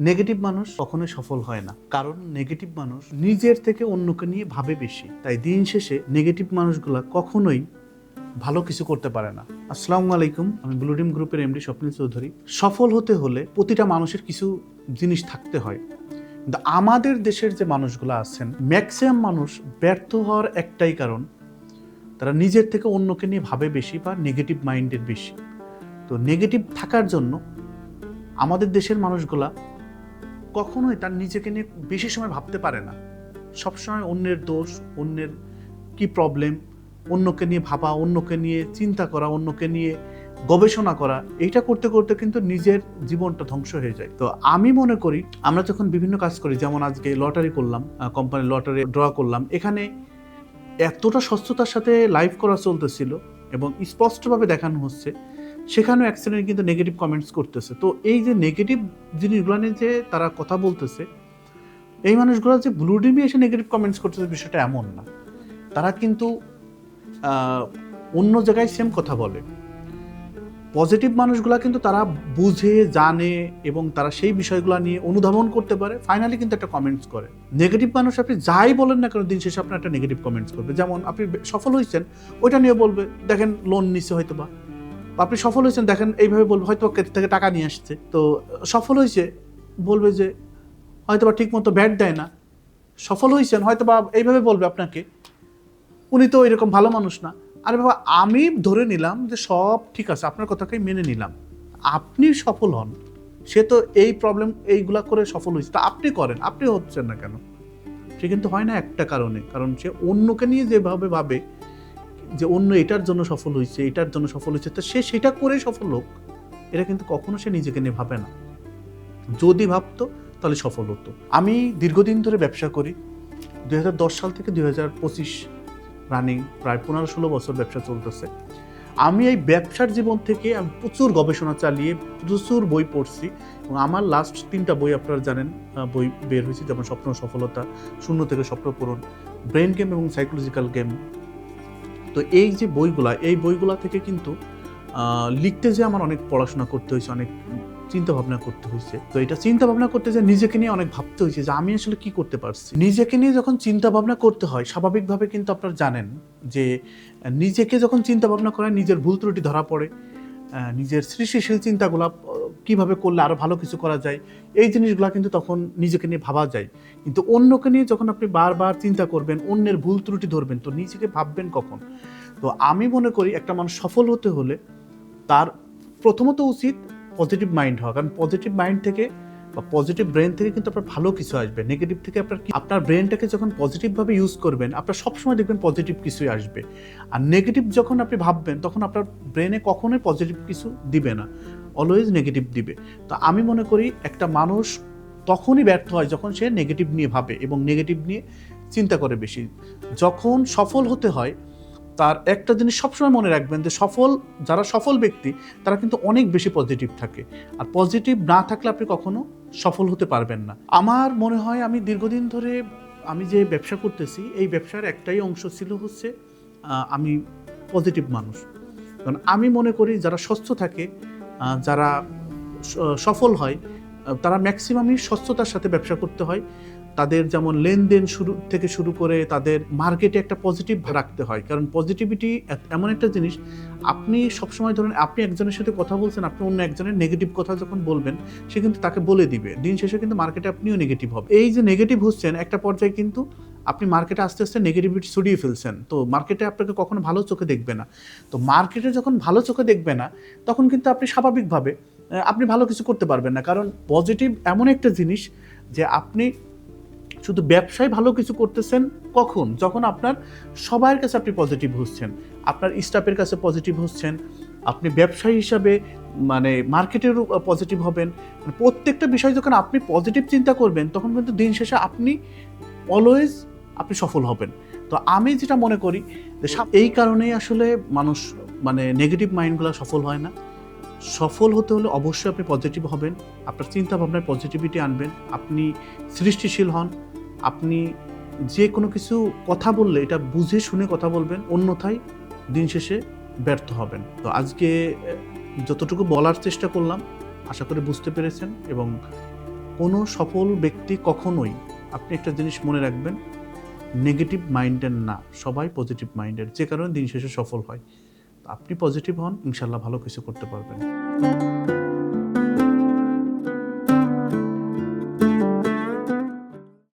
Negative মানুষ কখনোই সফল হয় না। কারণ নেগেটিভ মানুষ নিজের থেকে অন্যকে নিয়ে ভাবে বেশি। তাই দিন শেষে নেগেটিভ মানুষগুলা কখনোই ভালো কিছু করতে পারে না। আসসালামু আলাইকুম, আমি ব্লুডিম গ্রুপের এমডি স্বপ্নিল চৌধুরী। সফল হতে হলে প্রতিটা মানুষের কিছু জিনিস থাকতে হয়। কিন্তু আমাদের দেশের যে মানুষগুলো আছেন ম্যাক্সিমাম মানুষ ব্যর্থ হওয়ার একটাই কারণ, তারা নিজের থেকে অন্যকে নিয়ে ভাবে বেশি বা নেগেটিভ মাইন্ডের বেশি। তো নেগেটিভ থাকার জন্য আমাদের দেশের মানুষগুলা কখনোই তার নিজেকে নিয়ে বেশি সময় ভাবতে পারে না। সবসময় অন্যের দোষ, অন্যের কি প্রবলেম অন্যকে নিয়ে ভাবা, অন্যকে নিয়ে চিন্তা করা, অন্যকে নিয়ে গবেষণা করা, এইটা করতে করতে কিন্তু নিজের জীবনটা ধ্বংস হয়ে যায়। তো আমি মনে করি, আমরা যখন বিভিন্ন কাজ করি, যেমন আজকে লটারি করলাম কোম্পানির লটারি ড্র করলাম, এখানে এতটা স্বচ্ছতার সাথে লাইভ করা চলতেছিল এবং স্পষ্টভাবে দেখানো হচ্ছে সেখানেও অ্যাক্সিডেন্ট কিন্তু নেগেটিভ কমেন্টস করতেছে। তো এই যে নেগেটিভ জিনিসগুলো নিয়ে যে তারা কথা বলতেছে, এই মানুষগুলো যে ব্লু ডিমে এসে নেগেটিভ কমেন্টস করতেছে বিষয়টা এমন না। তারা কিন্তু অন্য জায়গায় সেম কথা বলে। পজিটিভ মানুষগুলা কিন্তু তারা বুঝে, জানে এবং তারা সেই বিষয়গুলো নিয়ে অনুধাবন করতে পারে। ফাইনালি কিন্তু একটা কমেন্টস করে। নেগেটিভ মানুষ আপনি যাই বলেন না কেন, দিন শেষে আপনার একটা নেগেটিভ কমেন্টস করবে। যেমন আপনি সফল হয়েছেন ওইটা নিয়ে বলবে, দেখেন লোন নিচ্ছে হয়তো বা আপনি সফল হয়েছেন, দেখেন এইভাবে বলবে, হয়তো থেকে টাকা নিয়ে আসছে। তো, সফল হয়েছে, বলবে যে হয়তো বা ঠিক মতো ব্যাট দেয় না। সফল হয়েছেন হয়তো বা এইভাবে বলবে আপনাকে। উনি তো এরকম ভালো মানুষ না। আরে বাবা, আমি ধরে নিলাম যে সব ঠিক আছে, আপনার কথাকেই মেনে নিলাম। আপনি সফল হন। সে তো এই প্রবলেম এইগুলা করে সফল হয়েছে। তা আপনি করেন, আপনি হচ্ছেন না কেন? সে কিন্তু হয় না একটা কারণে। কারণ সে অন্যকে নিয়ে যেভাবে ভাবে যে অন্য এটার জন্য সফল হয়েছে, এটার জন্য সফল হয়েছে, তো সে সেটা করেই সফল হোক, এটা কিন্তু কখনো সে নিজেকে নিয়ে ভাবে না। যদি ভাবতো, তাহলে সফল হতো। আমি দীর্ঘদিন ধরে ব্যবসা করি। দুই হাজার দশ সাল থেকে দুই হাজার পঁচিশ রানিং প্রায় পনেরো ষোলো বছর ব্যবসা চলতেছে। আমি এই ব্যবসার জীবন থেকে আমি প্রচুর গবেষণা চালিয়ে প্রচুর বই পড়ছি এবং আমার লাস্ট তিনটা বই আপনারা জানেন বই বের হয়েছে, যেমন স্বপ্ন সফলতা, শূন্য থেকে স্বপ্ন পূরণ ব্রেন গেম এবং সাইকোলজিক্যাল গেম তো এই যে বইগুলা এই বইগুলা থেকে কিন্তু লিখতে যে আমার অনেক পড়াশোনা করতে হয়েছে অনেক চিন্তা ভাবনা করতে হয়েছে। তো এটা চিন্তা ভাবনা করতে যে নিজেকে নিয়ে অনেক ভাবতে হয়েছে যে আমি আসলে কি করতে পারছি। নিজেকে নিয়ে যখন চিন্তা ভাবনা করতে হয় স্বাভাবিকভাবে কিন্তু আপনারা জানেন যে নিজেকে যখন চিন্তা ভাবনা করা হয়, নিজের ভুল ত্রুটি ধরা পড়ে নিজের সৃষ্টিশীল চিন্তাগুলো কীভাবে করলে আরও ভালো কিছু করা যায়, এই জিনিসগুলো কিন্তু তখন নিজেকে নিয়ে ভাবা যায়। কিন্তু অন্যকে নিয়ে যখন আপনি বারবার চিন্তা করবেন, অন্যের ভুল ত্রুটি ধরবেন, তো নিজেকে ভাববেন কখন? তো আমি মনে করি একটা মানুষ সফল হতে হলে তার প্রথমত উচিত পজিটিভ মাইন্ড হওয়া। কারণ পজিটিভ মাইন্ড থেকে বা পজিটিভ ব্রেন থেকে কিন্তু আপনার ভালো কিছু আসবে। নেগেটিভ থেকে আপনার আপনার ব্রেনটাকে যখন পজিটিভভাবে ইউজ করবেন, আপনার সবসময় দেখবেন পজিটিভ কিছুই আসবে। আর নেগেটিভ যখন আপনি ভাববেন, তখন আপনার ব্রেনে কখনোই পজিটিভ কিছু দিবে না। অলওয়েজ নেগেটিভ দিবে। তো আমি মনে করি একটা মানুষ তখনই ব্যর্থ হয় যখন সে নেগেটিভ নিয়ে ভাবে এবং নেগেটিভ নিয়ে চিন্তা করে বেশি। যখন সফল হতে হয়, তার একটা জিনিস সবসময় মনে রাখবেন যে সফল, যারা সফল ব্যক্তি, তারা কিন্তু অনেক বেশি পজিটিভ থাকে। আর পজিটিভ না থাকলে আপনি কখনো সফল হতে পারবেন না। আমার মনে হয় আমি দীর্ঘদিন ধরে আমি যে ব্যবসা করতেছি, এই ব্যবসার একটাই অংশ ছিল হচ্ছে আমি পজিটিভ মানুষ। কারণ আমি মনে করি যারা স্বচ্ছ থাকে যারা সফল হয় তারা ম্যাক্সিমামই স্বচ্ছতার সাথে ব্যবসা করতে হয়। তাদের যেমন লেনদেন শুরু, থেকে শুরু করে তাদের মার্কেটে একটা পজিটিভ রাখতে হয়। কারণ পজিটিভিটি এমন একটা জিনিস, আপনি সবসময় ধরেন, আপনি একজনের সাথে কথা বলছেন, আপনি অন্য একজনের নেগেটিভ কথা যখন বলবেন, সে কিন্তু তাকে বলে দিবে। দিন শেষে কিন্তু মার্কেটে আপনিও নেগেটিভ হবে এই যে নেগেটিভ হচ্ছেন, একটা পর্যায়ে কিন্তু আপনি মার্কেটে আস্তে আস্তে নেগেটিভিটি ছড়িয়ে ফেলছেন। তো মার্কেটে আপনাকে কখনো ভালো চোখে দেখবে না। তো মার্কেটে যখন ভালো চোখে দেখবে না, তখন কিন্তু আপনি স্বাভাবিকভাবে আপনি ভালো কিছু করতে পারবেন না। কারণ পজিটিভ এমন একটা জিনিস যে আপনি শুধু ব্যবসায় ভালো কিছু করতেছেন কখন? যখন আপনার সবার কাছে আপনি পজিটিভ হচ্ছেন, আপনার স্টাফের কাছে পজিটিভ হচ্ছেন, আপনি ব্যবসায়ী হিসাবে মানে মার্কেটেরও পজিটিভ হবেন। মানে প্রত্যেকটা বিষয় যখন আপনি পজিটিভ চিন্তা করবেন, তখন কিন্তু দিন শেষে আপনি অলওয়েজ আপনি সফল হবেন। তো আমি যেটা মনে করি যে এই কারণেই আসলে মানুষ মানে নেগেটিভ মাইন্ডগুলো সফল হয় না। সফল হতে হলে অবশ্যই আপনি পজিটিভ হবেন, আপনার চিন্তা ভাবনায় পজিটিভিটি আনবেন, আপনি সৃষ্টিশীল হন, আপনি যে কোনো কিছু কথা বললে, এটা বুঝে শুনে কথা বলবেন, অন্যথায় দিন শেষে ব্যর্থ হবেন। তো আজকে যতটুকু বলার চেষ্টা করলাম, আশা করি বুঝতে পেরেছেন এবং কোনো সফল ব্যক্তি কখনোই আপনি একটা জিনিস মনে রাখবেন নেগেটিভ মাইন্ডের না, সবাই পজিটিভ মাইন্ডের যে কারণে দিন শেষে সফল হয়। আপনি পজিটিভ হন, ইনশাল্লাহ ভালো কিছু করতে পারবেন।